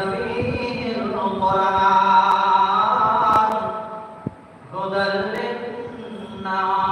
فيه القرآن هدى للناس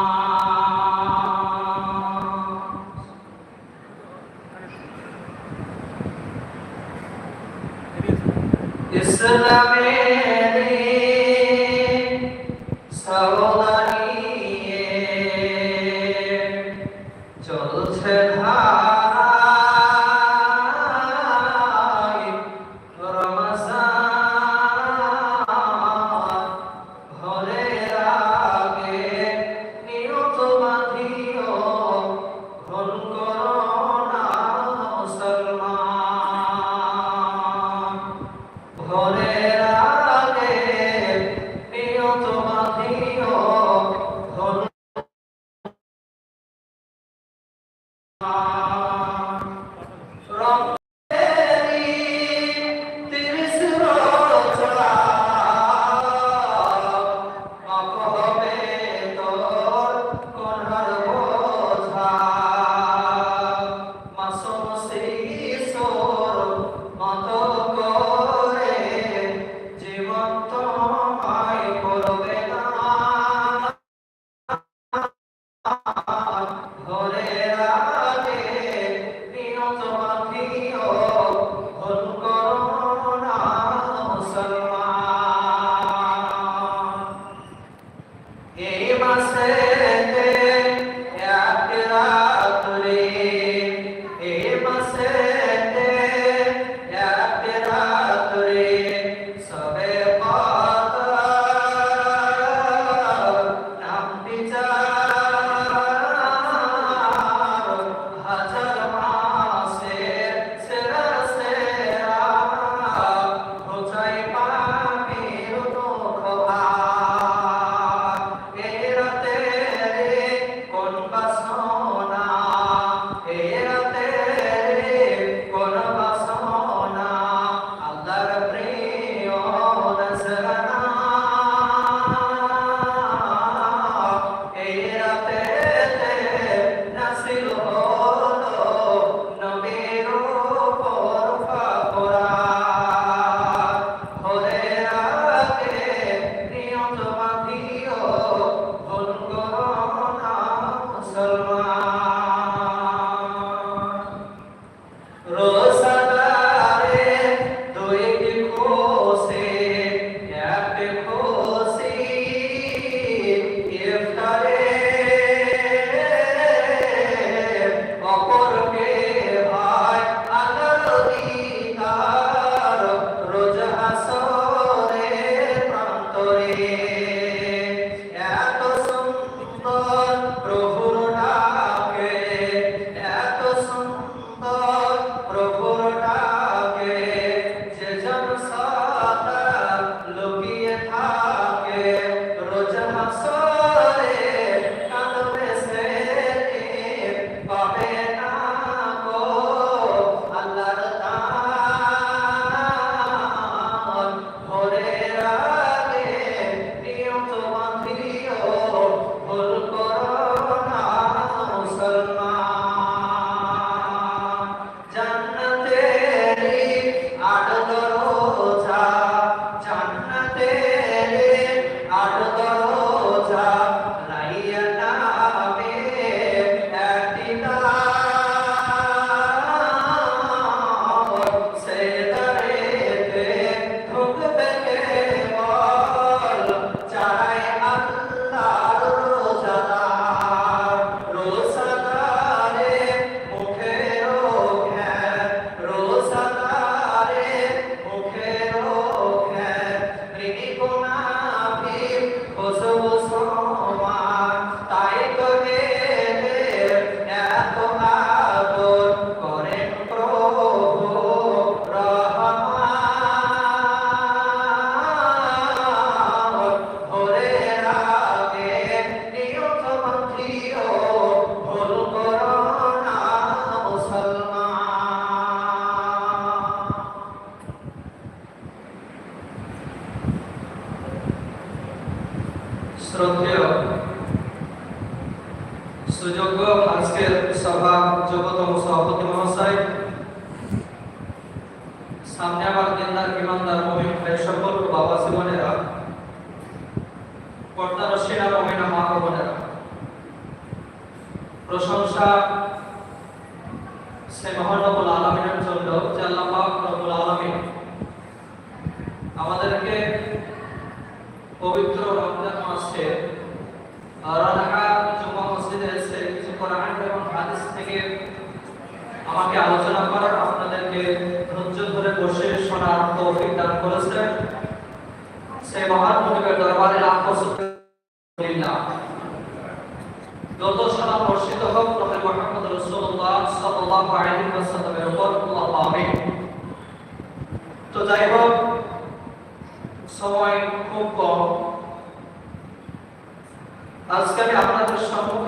পর্দার সেরা মমিনা মা প্রশংসা সে মহানবুল আলমিনের জন্য, যে আল্লাহ আলামিন আমাদেরকে পবিত্র রমজান মাসে আমাকে আলোচনা করার আপনাদেরকে ধৈর্য ধরে বসে শোনার তৌফিক দান করেছেন। সেই মহান দরবারে আলহামদুলিল্লাহ যত সালাম বর্ষিত হোক নবী মুহাম্মদ রাসূলুল্লাহ সাল্লাল্লাহু আলাইহি ওয়াসাল্লামের উপর আল্লাহু আমিন তো যাই হোক সময় খুব কম আজকে আমি আপনাদের সম্মুখে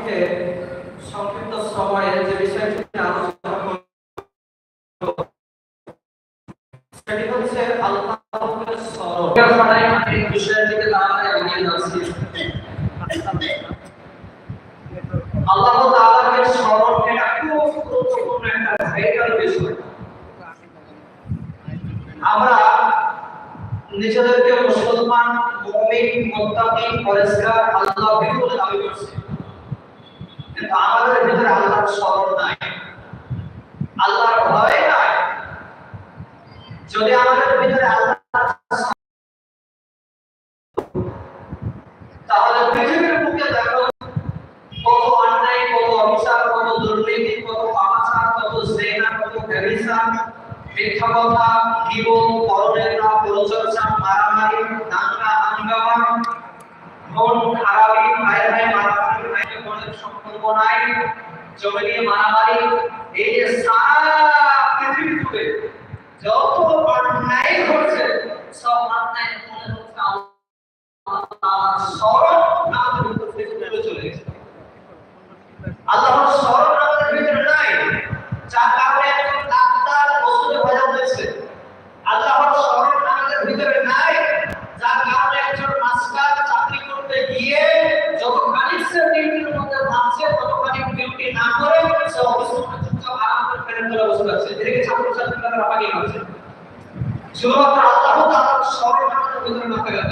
পরিষ্কার আল্লাহ বলে দাবি করছি। কিন্তু আমাদের ভিতরে আল্লাহর স্মরণ নাই। আল্লাহর ভয় নাই। যদি আমাদের ভিতরে আল্লাহ তাহলে পৃথিবীর বুকে দেখো কত অন্যায়, কত অবিচার, কত দুর্নীতি, কত পাপাচার, কত জেনা কত ব্যভিচার, মিথ্যা কথা জীবন পরনেতা পরচর্চা, মারামারি দাঙ্গা মন খারাপি ভাই ভাই মারামারি, ভাই বোনের সম্পর্ক নাই, জমি নিয়ে মারামারি। এই যে সারা পৃথিবী জুড়ে যত অন্যায় ঘটছে, সব অন্যায় মনে হচ্ছে আল্লাহ স্মরণ আমাদের ভিতর চলে গেছে। আল্লাহর স্মরণ আমাদের ভিতরে নাই। যার কারণে একজন ডাক্তার ওষুধে ভেজাল দিচ্ছে আল্লাহর স্মরণ রাপাকি আছে। শুধুমাত্র আল্লাহ তাআলার স্মরণ আমাদের ভিতরে না থাকার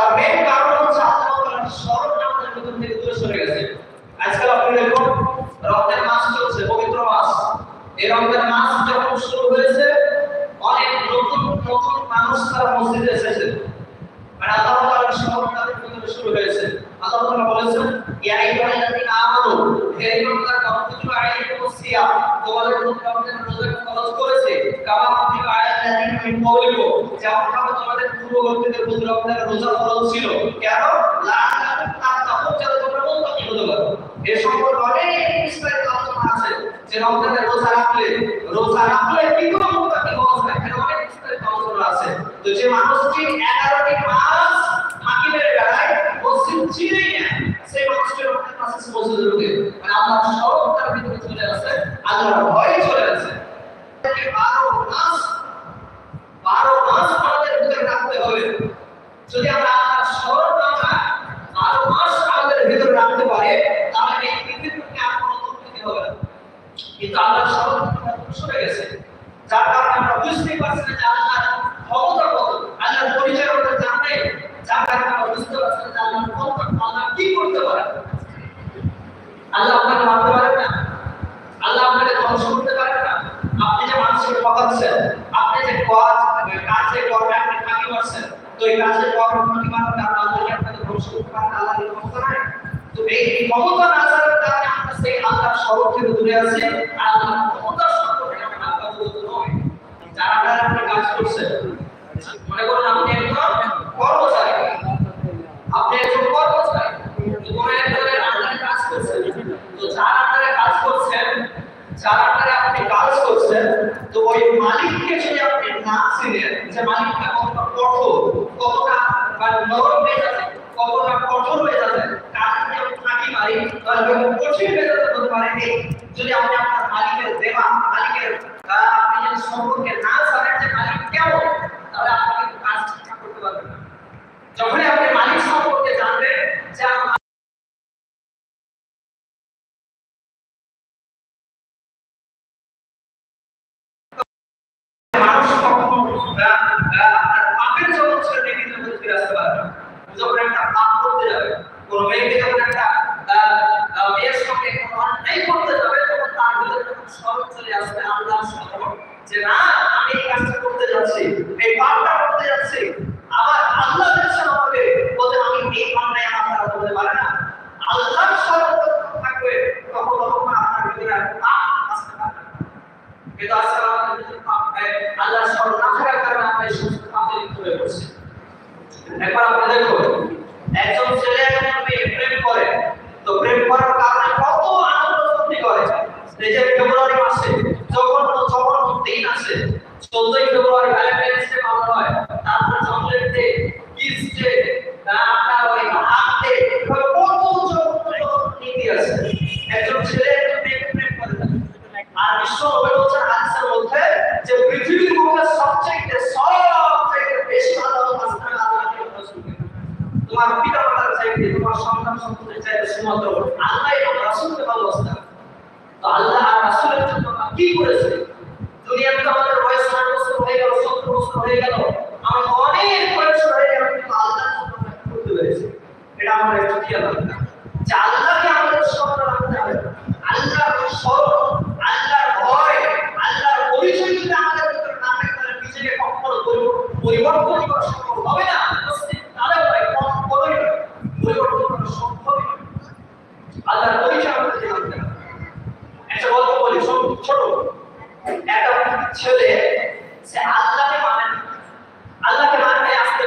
তার মেন কারণ হচ্ছে আল্লাহ তাআলার স্মরণ আমাদের ভিতর থেকে দূরে সরে গেছে। রমজান রোজা ফরজ ছিল। কেন? এ সম্পর্কে অনেক বিস্তারিত আলোচনা আছে যে রমজানের রোজা রাখলে রোজা রাখলে কি করে মুত্তাকি হওয়া যায় এখানে অনেক বিস্তারিত আলোচনা আছে। তো যে মানুষটি 11টি মাস ফাঁকি মেরে বেড়ায়, মসজিদ চিনেই না সেই মানুষটি রমজান মাসে মসজিদে ঢুকে। মানে আল্লাহর স্মরণ তার ভিতরে চলে আসে আল্লাহর ভয় চলে আসে বারো মাস বারো মাস আমাদের ভিতরে রাখতে হবে যদি আমরা আল্লাহর স্মরণ এই কাজের পর প্রতিমান কারণ আল্লাহ আপনাকে ধ্বংস করতে পারেন? আল্লাহ ক্ষমতা নাই তো এই ক্ষমতা না জানার কারণে আমরা সেই আল্লাহর স্বরূপ থেকে দূরে আছে। আর আল্লাহর ক্ষমতা সম্পর্কে আমরা আল্লাহ নয়। যারা দ্বারা আপনি কাজ করছেন মনে করেন আপনি একজন কর্মচারী। আপনি একজন কর্মচারী। কোনো একজনের আন্ডারে কাজ করছেন। তো যার আপনার কাজ করছেন, যার আন্ডারে আপনি কাজ করছেন, তো ওই মালিককে যদি আপনি না চিনেন, যে মালিকটা কঠোর কতটা বা হয়ে যাচ্ছে কতটা কঠোর হয়ে যাচ্ছে আমি মারি তাহলে আমি কঠিন পারে যদি আপনি আপনার মালিকের দেবা মালিকের আপনি যদি সম্পর্কে না জানেন আল্লাহর স্মরণ কারণে আপনার সমস্ত পাপে লিপ্ত হয়ে পড়ছে। একবার আপনি দেখুন, একজন ছেলে একজন মেয়ে প্রেম করে, তো প্রেম করার কারণে কত আনন্দ ফুর্তি করে। এই ফেব্রুয়ারি মাসে যখন যখন দিন আছে চোদ্দই ফেব্রুয়ারি ভ্যালেন্টাইন্স ডে পালন হয় শুধুমাত্র আল্লাহ এবং রাসূলকে ভালোবাসতে তো আল্লাহ আর রাসূলের জন্য কি করেছে দুনিয়াতে আমাদের বয়স ষাট বছর হয়ে গেল সত্তর বছর হয়ে গেল আমরা অনেক বয়স হয়ে গেল কিন্তু আল্লাহর জন্য আমরা কি করতে পেরেছি এটা আমাদের একটু খেয়াল রাখতে হবে যে আল্লাহকে আমাদের স্মরণ রাখতে হবে আল্লাহর স্মরণ আল্লাহর ভয় আল্লাহর পরিচয় যদি আমাদের ভিতরে না থাকে তাহলে নিজেকে কখনো পরি- পরিবর্তন করা সম্ভব হবে না তাহলে ভাই কখনোই পরিবর্তন করা সম্ভবই নয় আল্লাহর পরিচয় আমাদের জানতে হবে একটা গল্প বলি ছোট ছোট একটা ছেলে সে আল্লাহকে মানে না। আল্লাহকে মানতে আসতে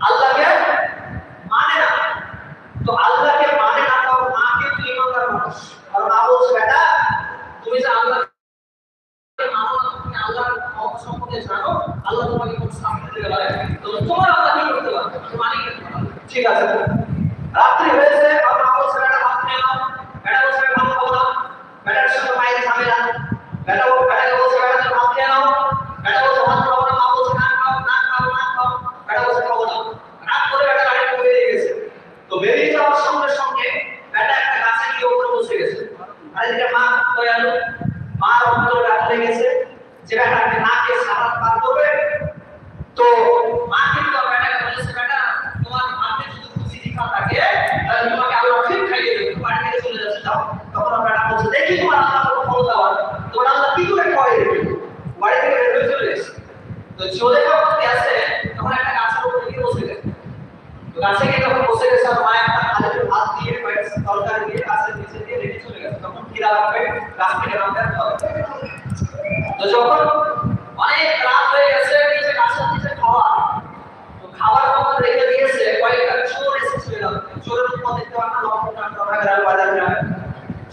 আল্লাহকে মানে না তো আল্লাহকে মানে না তাও মাকে তুই ইমানদার মানুষ আর মা বলছে বেটা তুমি যে আল্লাহকে মানো না, তুমি আল্লাহর ক্ষমতা সম্পর্কে জানো আল্লাহ তোমাকে দিতে পারে। তোমরা তোমার আল্লাহ করতে পারে তুমি মানে কি করতে পারো? ঠিক আছে। রাত্রি হয়েছে। তখন ওর বেটা বলছে, দেখি তোমার আল্লাহ কত ক্ষমতা আছে তোমার আল্লাহ কি করে খাওয়াই দেবে বাড়ি থেকে বের হয়ে চলে এসেছে। তো চলে যখন গেছে, তখন একটা গাছের উপর গিয়ে বসে গেছে। তো গাছে গিয়ে যখন বসে গেছে আর মা একটা খালি হাত দিয়ে কয়েক তরকারি দিয়ে গাছের নিচে দিয়ে রেখে চলে গেছে। তখন খিদা লাগবে গাছ থেকে নামতে হবে তো যখন অনেক রাত হয়ে গেছে, নিচে গাছের নিচে খাওয়া। তো খাবার যখন রেখে দিয়েছে, কয়েকটা চোর এসেছিল। চোরের উপর দেখতে পারতাম লম্বা টরা গ্রাম বাজার গ্রামে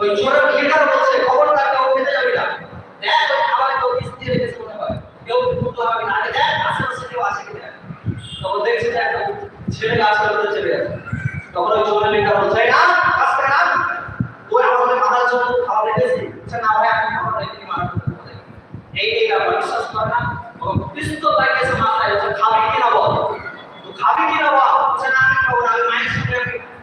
ওই চোরের লিডার বলছে খবরদার কেউ খেতে যাবি না। দেখ ওই খাবার কেউ দিয়ে রেখেছে মনে হয় কেউ ফুটো হবে না। আগে দেখ, আশেপাশে কেউ আছে কিনা। তখন দেখছে যে একটা ছেলে গাছের উপরে চেপে গেছে। তখন ওই চোরের লিডার বলছে না করে না ওই আমাদের মাথার জন্য খাওয়া রেখেছি না ভাই, আপনি খাবার রেখে মার এই এই ব্যাপার, বিশ্বাস করে না। এবং পিস্তল লাগিয়েছে মাথায় খাবি কিনা বল। তো কিনা বল। না আমি খাব না আমি মায়ের সঙ্গে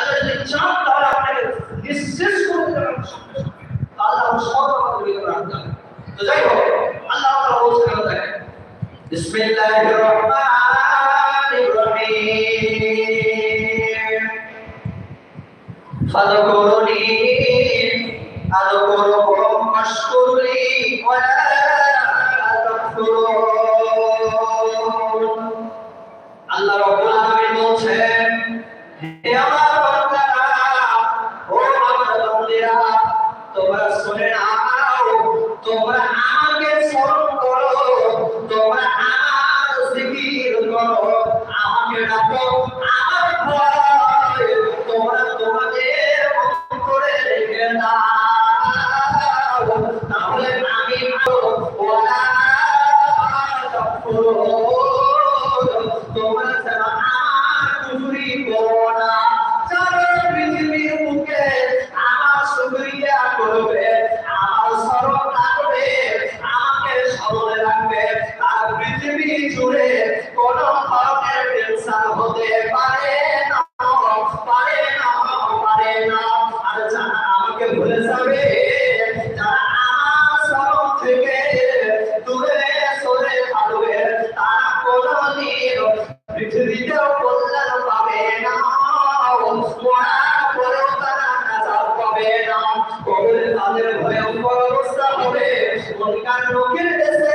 ಅದಕ್ಕೆ ಚಾಪ್ ತಾರಾಟಕ್ಕೆ ನಿಸ್ಸಿಸ್ ಕೊಡುತ್ತಾರೆ अल्लाह सौदा के लिए रखता है तो देखो अल्लाह का रोज करता है। बिस्मिल्लाहिर्रहमानिर्रहीम। फलको তাদের ভয়ঙ্কর অবস্থা পড়ে সরকার লোকের দেশে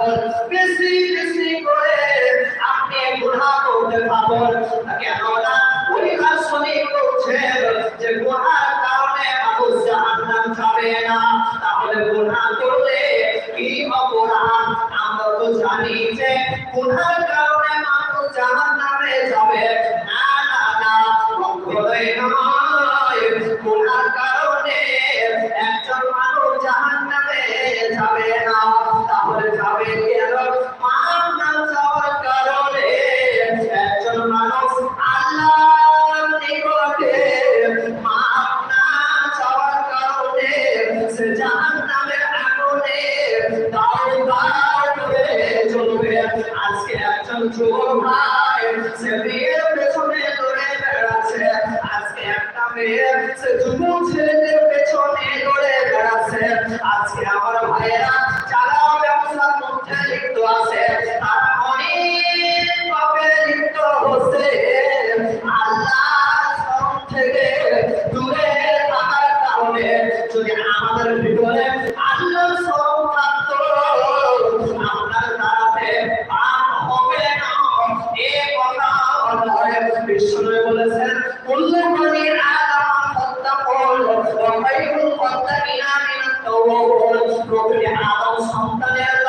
Father, তওবা করলেন সন্তানের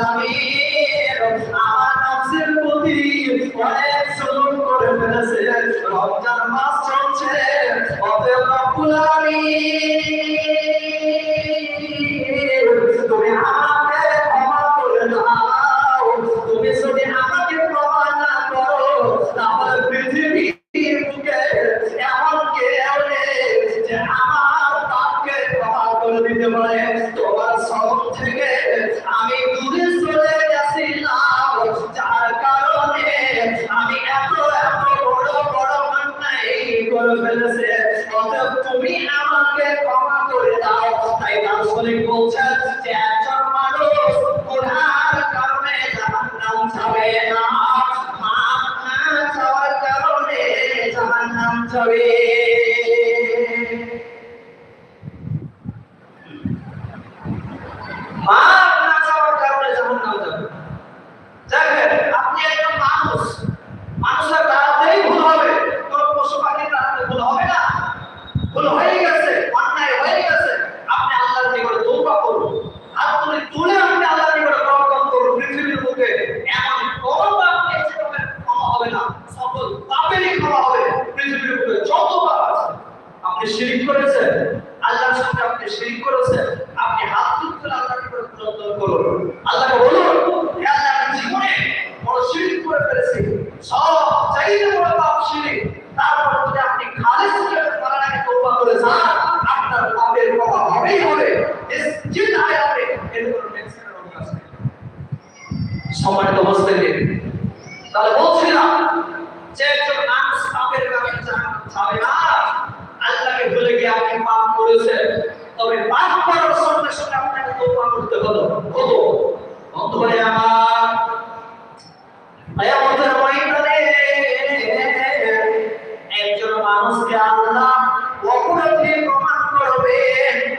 আলামিন অনেক জুলুম করে ফেলেছে। রমজান মাস চলছে অতএব রব্বুল